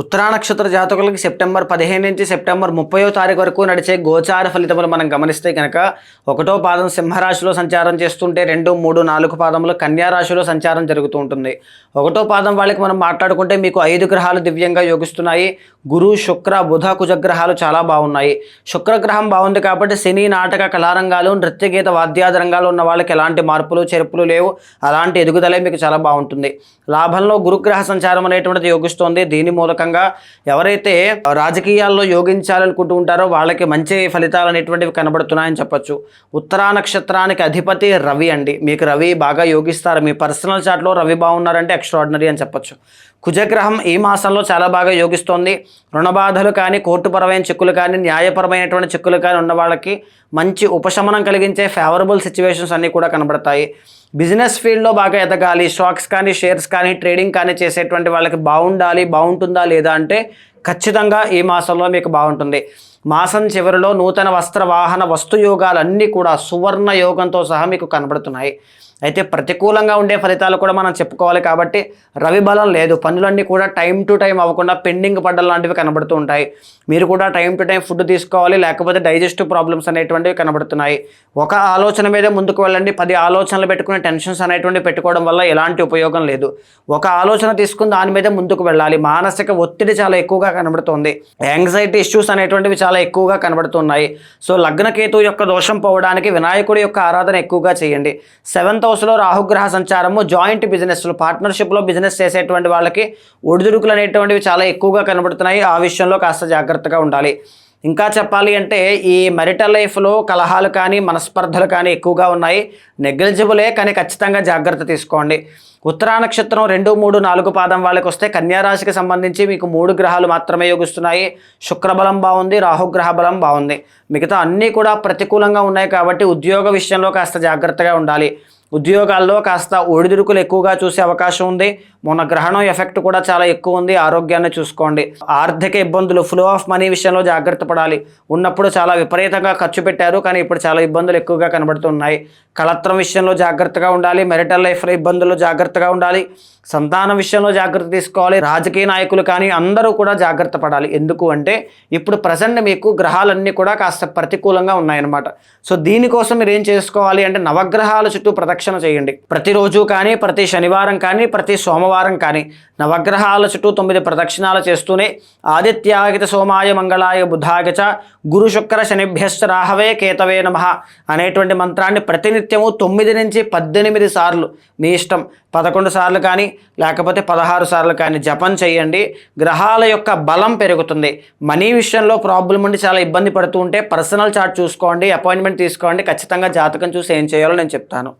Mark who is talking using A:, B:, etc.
A: ఉత్తరా నక్షత్ర జాతకులకి సెప్టెంబర్ పదిహేను నుంచి సెప్టెంబర్ ముప్పయో తారీఖు వరకు నడిచే గోచార ఫలితములు మనం గమనిస్తే కనుక ఒకటో పాదం సింహరాశిలో సంచారం చేస్తుంటే రెండు మూడు నాలుగు పాదములు కన్యా రాశిలో సంచారం జరుగుతూ ఉంటుంది. ఒకటో పాదం వాళ్ళకి మనం మాట్లాడుకుంటే మీకు ఐదు గ్రహాలు దివ్యంగా యోగిస్తున్నాయి. గురు శుక్ర బుధ కుజగ్రహాలు చాలా బాగున్నాయి. శుక్రగ్రహం బాగుంది కాబట్టి సినీ నాటక కళారంగాలు నృత్యగీత వాద్యాది రంగాలు ఉన్న వాళ్ళకి ఎలాంటి మార్పులు చెరుపులు లేవు. అలాంటి ఎదుగుదలే మీకు చాలా బాగుంటుంది. లాభంలో గురుగ్రహ సంచారం అనేటువంటిది యోగిస్తోంది. దీని మూలకంగా ఎవరైతే రాజకీయాల్లో యోగించాలనుకుంటూ ఉంటారో వాళ్ళకి మంచి ఫలితాలు అనేటువంటివి కనబడుతున్నాయని చెప్పొచ్చు. ఉత్తరా నక్షత్రానికి అధిపతి రవి అండి. మీకు రవి బాగా యోగిస్తారు. మీ పర్సనల్ చాట్లో రవి బాగున్నారంటే ఎక్స్ట్రాడినరీ అని చెప్పొచ్చు. కుజగ్రహం ఈ మాసంలో చాలా బాగా యోగిస్తోంది. రుణబాధలు కానీ కోర్టుపరమైన చిక్కులు కానీ న్యాయపరమైనటువంటి చిక్కులు కానీ ఉన్న వాళ్ళకి మంచి ఉపశమనం కలిగించే ఫేవరబుల్ సిచ్యువేషన్స్ అన్నీ కూడా కనబడతాయి. బిజినెస్ ఫీల్డ్లో బాగా ఎదగాలి. స్టాక్స్ కానీ షేర్స్ కానీ ట్రేడింగ్ కానీ చేసేటువంటి వాళ్ళకి బాగుండాలి బాగుంటుందా లేదా అంటే ఖచ్చితంగా ఈ మాసంలో మీకు బాగుంటుంది. మాసం చివరిలో నూతన వస్త్ర వాహన వస్తు యోగాలన్నీ కూడా సువర్ణ యోగంతో సహా మీకు కనబడుతున్నాయి. అయితే ప్రతికూలంగా ఉండే ఫలితాలు కూడా మనం చెప్పుకోవాలి కాబట్టి రవి బలం లేదు. పనులన్నీ కూడా టైం టు టైం అవ్వకుండా పెండింగ్ పడ్డ లాంటివి కనబడుతూ ఉంటాయి. మీరు కూడా టైం టు టైం ఫుడ్ తీసుకోవాలి లేకపోతే డైజెస్టివ్ ప్రాబ్లమ్స్ అనేటువంటివి కనబడుతున్నాయి. ఒక ఆలోచన మీద ముందుకు వెళ్ళండి. పది ఆలోచనలు పెట్టుకుని టెన్షన్స్ అనేటువంటివి పెట్టుకోవడం వల్ల ఎలాంటి ఉపయోగం లేదు. ఒక ఆలోచన తీసుకుని దాని మీద ముందుకు వెళ్ళాలి. మానసిక ఒత్తిడి చాలా ఎక్కువగా కనబడుతుంది. యాంగ్జైటీ ఇష్యూస్ అనేటువంటివి చాలా ఎక్కువగా కనబడుతున్నాయి. సో లగ్నకేతు యొక్క దోషం పోవడానికి వినాయకుడి యొక్క ఆరాధన ఎక్కువగా చేయండి. సెవెంత్ హౌస్లో రాహుగ్రహ సంచారము జాయింట్ బిజినెస్లు పార్ట్నర్షిప్లో బిజినెస్ చేసేటువంటి వాళ్ళకి ఒడిదుడుకులు అనేటువంటివి చాలా ఎక్కువగా కనబడుతున్నాయి. ఆ విషయంలో కాస్త జాగ్రత్తగా ఉండాలి. ఇంకా చెప్పాలి అంటే ఈ మెరిటల్ లైఫ్లో కలహాలు కానీ మనస్పర్ధలు కానీ ఎక్కువగా ఉన్నాయి. నెగ్లిజిబులే కానీ ఖచ్చితంగా జాగ్రత్త తీసుకోండి. ఉత్తరా నక్షత్రం రెండు మూడు నాలుగు పాదం వాళ్ళకి వస్తే కన్యారాశికి సంబంధించి మీకు మూడు గ్రహాలు మాత్రమే యోగిస్తున్నాయి. శుక్రబలం బాగుంది రాహుగ్రహ బలం బాగుంది. మిగతా అన్నీ కూడా ప్రతికూలంగా ఉన్నాయి కాబట్టి ఉద్యోగ విషయంలో కాస్త జాగ్రత్తగా ఉండాలి. ఉద్యోగాల్లో కాస్త ఒడిదుడుకులు ఎక్కువగా చూసే అవకాశం ఉంది. మొన్న గ్రహణం ఎఫెక్ట్ కూడా చాలా ఎక్కువ ఉంది. ఆరోగ్యాన్ని చూసుకోండి. ఆర్థిక ఇబ్బందులు ఫ్లో ఆఫ్ మనీ విషయంలో జాగ్రత్త పడాలి. ఉన్నప్పుడు చాలా విపరీతంగా ఖర్చు పెట్టారు కానీ ఇప్పుడు చాలా ఇబ్బందులు ఎక్కువగా కనబడుతున్నాయి. కళత్రం విషయంలో జాగ్రత్తగా ఉండాలి. మెరిటల్ లైఫ్లో ఇబ్బందులు జాగ్రత్తగా ఉండాలి. సంతానం విషయంలో జాగ్రత్త తీసుకోవాలి. రాజకీయ నాయకులు కానీ అందరూ కూడా జాగ్రత్త పడాలి. ఎందుకు అంటే ఇప్పుడు ప్రజెంట్ మీకు గ్రహాలన్నీ కూడా కాస్త ప్రతికూలంగా ఉన్నాయన్నమాట. సో దీనికోసం మీరు ఏం చేసుకోవాలి అంటే నవగ్రహాల చుట్టూ ప్రదక్షిణ చేయండి. ప్రతిరోజు కానీ ప్రతి శనివారం కానీ ప్రతి సోమవారం సోమవారం కానీ నవగ్రహాల చుట్టూ తొమ్మిది ప్రదక్షిణాలు చేస్తూనే ఆదిత్యాగిత సోమాయ మంగళాయ బుధాగచ గురు శుక్ర శనిభ్యశ్చ రాహవే కేతవే నమ అనేటువంటి మంత్రాన్ని ప్రతినిత్యము తొమ్మిది నుంచి పద్దెనిమిది సార్లు మీ ఇష్టం. పదకొండు సార్లు కానీ లేకపోతే పదహారు సార్లు కానీ జపం చేయండి. గ్రహాల యొక్క బలం పెరుగుతుంది. మనీ విషయంలో ప్రాబ్లం ఉండి చాలా ఇబ్బంది పడుతూ ఉంటే పర్సనల్ చార్ట్ చూసుకోండి అపాయింట్మెంట్ తీసుకోండి. ఖచ్చితంగా జాతకం చూసి ఏం చేయాలో నేను చెప్తాను.